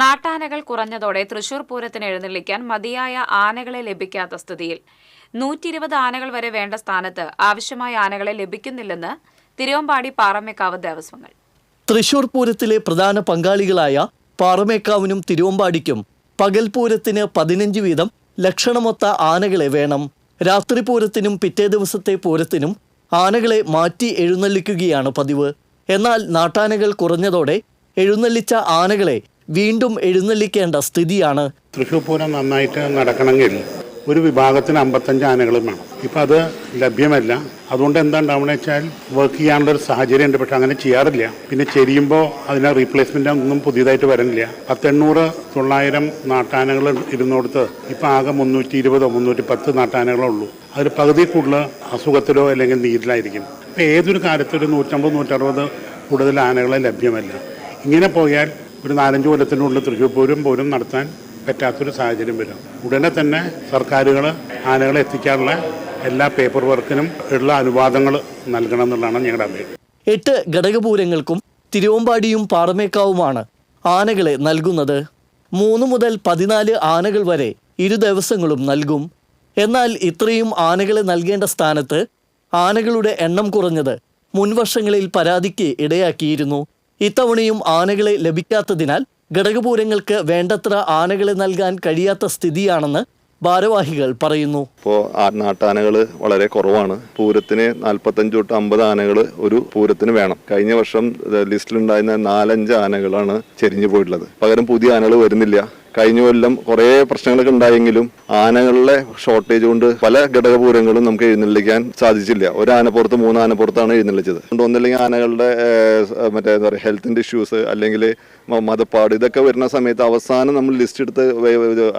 നാട്ടാനകൾ കുറഞ്ഞതോടെ തൃശൂർ പൂരത്തിന് എഴുന്നള്ളിക്കാൻ മതിയായ ആനകളെ ലഭിക്കാത്ത സ്ഥിതിയിൽ. നൂറ്റി ഇരുപത് ആനകൾ വരെ വേണ്ട സ്ഥാനത്ത് ആവശ്യമായ ആനകളെ ലഭിക്കുന്നില്ലെന്ന് തിരുവമ്പാടി പാറമേക്കാവ് ദേവസ്വങ്ങൾ. തൃശൂർ പൂരത്തിലെ പ്രധാന പങ്കാളികളായ പാറമേക്കാവിനും തിരുവമ്പാടിക്കും പകൽ പൂരത്തിന് പതിനഞ്ച് വീതം ലക്ഷണമൊത്ത ആനകളെ വേണം. രാത്രി പൂരത്തിനും പിറ്റേ ദിവസത്തെ പൂരത്തിനും ആനകളെ മാറ്റി എഴുന്നള്ളിക്കുകയാണ് പതിവ്. എന്നാൽ നാട്ടാനകൾ കുറഞ്ഞതോടെ എഴുന്നള്ളിച്ച ആനകളെ വീണ്ടും എഴുന്നള്ളിക്കേണ്ട സ്ഥിതിയാണ്. തൃശ്ശൂർ പൂരം നന്നായിട്ട് നടക്കണമെങ്കിൽ ഒരു വിഭാഗത്തിന് അമ്പത്തഞ്ച് ആനകളും വേണം. ഇപ്പം അത് ലഭ്യമല്ല. അതുകൊണ്ട് എന്താ ഉണ്ടാവുന്നത് വെച്ചാൽ വർക്ക് ചെയ്യാനുള്ള ഒരു സാഹചര്യം ഉണ്ട് പക്ഷെ അങ്ങനെ ചെയ്യാറില്ല. പിന്നെ ചെരിയുമ്പോൾ അതിനെ റീപ്ലേസ്മെന്റ് ഒന്നും പുതിയതായിട്ട് വരുന്നില്ല പത്തെണ്ണൂറ് തൊള്ളായിരം നാട്ടാനകൾ ഇരുന്നോടത്ത് ഇപ്പം ആകെ മുന്നൂറ്റി ഇരുപതോ മുന്നൂറ്റി പത്ത് നാട്ടാനകളോ ഉള്ളൂ അതിൽ പകുതി കൂടുതൽ അസുഖത്തിലോ അല്ലെങ്കിൽ നീരിലായിരിക്കും. ഇപ്പം ഏതൊരു കാര്യത്തിലും നൂറ്റമ്പത് നൂറ്ററുപത് കൂടുതൽ ആനകളെ ലഭ്യമല്ല. ഇങ്ങനെ പോയാൽ ഒരു നാലഞ്ച് കൊല്ലത്തിനുള്ളിൽ തൃശ്ശൂർ പൂരം പോലും നടത്താൻ പറ്റാത്തൊരു സാഹചര്യം വരും. ഉടനെ തന്നെ സർക്കാരുകൾ ആനകളെ എത്തിക്കാനുള്ള എല്ലാ പേപ്പർ വർക്കിനും ഉള്ള അനുവാദങ്ങൾ നൽകണം എന്നുള്ളതാണ് ഞങ്ങളുടെ അപേക്ഷ എട്ട് ഘടകപൂരങ്ങൾക്കും തിരുവമ്പാടിയും പാറമേക്കാവുമാണ് ആനകളെ നൽകുന്നത്. മൂന്ന് മുതൽ പതിനാല് ആനകൾ വരെ ഇരു ദിവസങ്ങളും നൽകും. എന്നാൽ ഇത്രയും ആനകളെ നൽകേണ്ട സ്ഥാനത്ത് ആനകളുടെ എണ്ണം കുറഞ്ഞത് മുൻവർഷങ്ങളിൽ പരാതിക്ക് ഇടയാക്കിയിരുന്നു. ഇത്തവണയും ആനകളെ ലഭിക്കാത്തതിനാൽ ഘടകപൂരങ്ങൾക്ക് വേണ്ടത്ര ആനകളെ നൽകാൻ കഴിയാത്ത സ്ഥിതിയാണെന്ന് ഭാരവാഹികൾ പറയുന്നു. ഇപ്പോൾ നാട്ടാനകൾ വളരെ കുറവാണ്. പൂരത്തിന് നാൽപ്പത്തഞ്ച് തൊട്ട് അമ്പത് ആനകൾ ഒരു പൂരത്തിന് വേണം. കഴിഞ്ഞ വർഷം ലിസ്റ്റിലുണ്ടായിരുന്ന നാലഞ്ച് ആനകളാണ് ചെരിഞ്ഞു പോയിട്ടുള്ളത്. പകരം പുതിയ ആനകൾ വരുന്നില്ല. കഴിഞ്ഞ കൊല്ലം കുറേ പ്രശ്നങ്ങളൊക്കെ ഉണ്ടായെങ്കിലും ആനകളുടെ ഷോർട്ടേജ് കൊണ്ട് പല ഘടകപൂരങ്ങളും നമുക്ക് എഴുന്നള്ളിക്കാൻ സാധിച്ചില്ല. ഒരു ആനപ്പുറത്ത് മൂന്ന് ആനപ്പുറത്താണ് എഴുന്നള്ളിച്ചത്. ഒന്നില്ലെങ്കിൽ ആനകളുടെ മറ്റേ എന്താ പറയുക ഹെൽത്തിന്റെ ഇഷ്യൂസ് അല്ലെങ്കിൽ മതപ്പാട് ഇതൊക്കെ വരുന്ന സമയത്ത് അവസാനം നമ്മൾ ലിസ്റ്റ് എടുത്ത്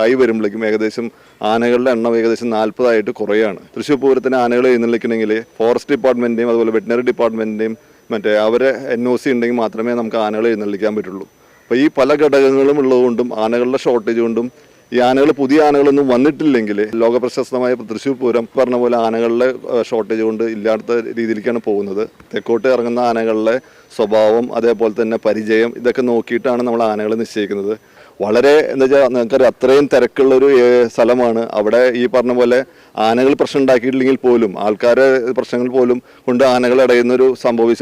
ആയി വരുമ്പോഴേക്കും ഏകദേശം ആനകളുടെ എണ്ണം ഏകദേശം നാൽപ്പതായിട്ട് കുറയാണ്. തൃശ്ശൂർ പൂരത്തിന് ആനകൾ എഴുന്നള്ളിക്കണമെങ്കിൽ ഫോറസ്റ്റ് ഡിപ്പാർട്ട്മെന്റിന്റെയും അതുപോലെ വെറ്റിനറി ഡിപ്പാർട്ട്മെന്റിന്റെയും മറ്റേ അവരെ എൻ ഒ സി ഉണ്ടെങ്കിൽ മാത്രമേ നമുക്ക് ആനകളെ എഴുന്നള്ളിക്കാൻ പറ്റുള്ളൂ. അപ്പോൾ ഈ പല ഘടകങ്ങളും ഉള്ളതുകൊണ്ടും ആനകളുടെ ഷോർട്ടേജ് കൊണ്ടും ഈ ആനകൾ പുതിയ ആനകളൊന്നും വന്നിട്ടില്ലെങ്കിൽ ലോക പ്രശസ്തമായ തൃശ്ശൂർ പൂരം പറഞ്ഞ പോലെ ആനകളുടെ ഷോർട്ടേജ് കൊണ്ട് ഇല്ലാത്ത രീതിയിലേക്കാണ് പോകുന്നത്. തെക്കോട്ട് ഇറങ്ങുന്ന ആനകളുടെ സ്വഭാവം അതേപോലെ തന്നെ പരിചയം ഇതൊക്കെ നോക്കിയിട്ടാണ് നമ്മൾ ആനകളെ നിശ്ചയിക്കുന്നത്. വളരെ എന്താ വെച്ചാൽ നിങ്ങൾക്കറിയാം അത്രയും തിരക്കുള്ളൊരു സ്ഥലമാണ്. അവിടെ ഈ പറഞ്ഞ പോലെ ആനകൾ പ്രശ്നം ഉണ്ടാക്കിയിട്ടില്ലെങ്കിൽ പോലും ആൾക്കാരെ പ്രശ്നങ്ങൾ പോലും കൊണ്ട് ആനകൾ അടയുന്നൊരു സംഭവി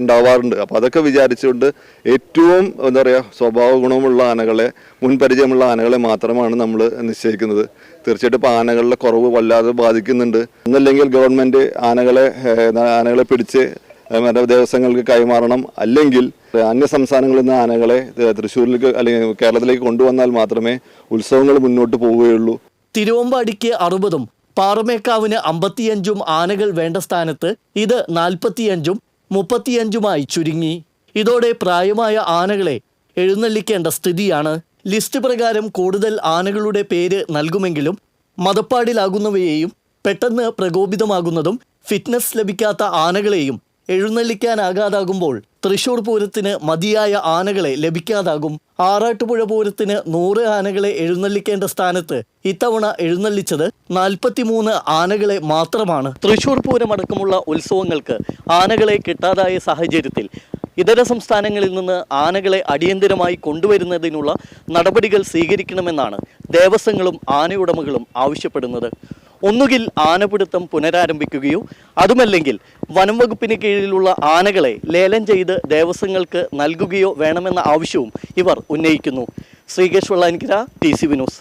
ഉണ്ടാവാറുണ്ട്. അപ്പോൾ അതൊക്കെ വിചാരിച്ചുകൊണ്ട് ഏറ്റവും എന്താ പറയുക സ്വഭാവ ഗുണമുള്ള ആനകളെ മുൻപരിചയമുള്ള ആനകളെ മാത്രമാണ് നമ്മൾ നിശ്ചയിക്കുന്നത്. തീർച്ചയായിട്ടും ഇപ്പോൾ ആനകളുടെ കുറവ് വല്ലാതെ ബാധിക്കുന്നുണ്ട്. എന്നല്ലെങ്കിൽ ഗവൺമെന്റ് ആനകളെ ആനകളെ പിടിച്ച് മറ്റേ ദേവസ്വങ്ങൾക്ക് കൈമാറണം. അല്ലെങ്കിൽ അന്യ സംസ്ഥാനങ്ങളിൽ നിന്ന് ആനകളെ തൃശ്ശൂരിലേക്ക് അല്ലെങ്കിൽ കേരളത്തിലേക്ക് കൊണ്ടുവന്നാൽ മാത്രമേ ഉത്സവങ്ങൾ മുന്നോട്ട് പോവുകയുള്ളൂ. തിരുവമ്പാടിക്ക് അറുപതും പാറമേക്കാവിന് അമ്പത്തിയഞ്ചും ആനകൾ വേണ്ട സ്ഥാനത്ത് ഇത് നാൽപ്പത്തിയഞ്ചും മുപ്പത്തിയഞ്ചുമായി ചുരുങ്ങി. ഇതോടെ പ്രായമായ ആനകളെ എഴുന്നള്ളിക്കേണ്ട സ്ഥിതിയാണ്. ലിസ്റ്റ് പ്രകാരം കൂടുതൽ ആനകളുടെ പേര് നൽകുമെങ്കിലും മതപ്പാടിലാകുന്നവയെയും പെട്ടെന്ന് പ്രകോപിതമാകുന്നതും ഫിറ്റ്നസ് ലഭിക്കാത്ത ആനകളെയും എഴുന്നള്ളിക്കാനാകാതാകുമ്പോൾ തൃശൂർ പൂരത്തിന് മതിയായ ആനകളെ ലഭിക്കാതാകും. ആറാട്ടുപുഴ പൂരത്തിന് നൂറ് ആനകളെ എഴുന്നള്ളിക്കേണ്ട സ്ഥാനത്ത് ഇത്തവണ എഴുന്നള്ളിച്ചത് നാൽപ്പത്തിമൂന്ന് ആനകളെ മാത്രമാണ്. തൃശൂർ പൂരമടക്കമുള്ള ഉത്സവങ്ങൾക്ക് ആനകളെ കിട്ടാതായ സാഹചര്യത്തിൽ ഇതര സംസ്ഥാനങ്ങളിൽ നിന്ന് ആനകളെ അടിയന്തരമായി കൊണ്ടുവരുന്നതിനുള്ള നടപടികൾ സ്വീകരിക്കണമെന്നാണ് ദേവസ്വങ്ങളും ആനയുടമകളും ആവശ്യപ്പെടുന്നത്. ഒന്നുകിൽ ആനപിടുത്തം പുനരാരംഭിക്കുകയോ അതുമല്ലെങ്കിൽ വനം വകുപ്പിന് കീഴിലുള്ള ആനകളെ ലേലം ചെയ്ത് ദേവസ്വങ്ങൾക്ക് നൽകുകയോ വേണമെന്ന ആവശ്യവും ഇവർ ഉന്നയിക്കുന്നു. Sreekesh Vellanikkara T C Vinos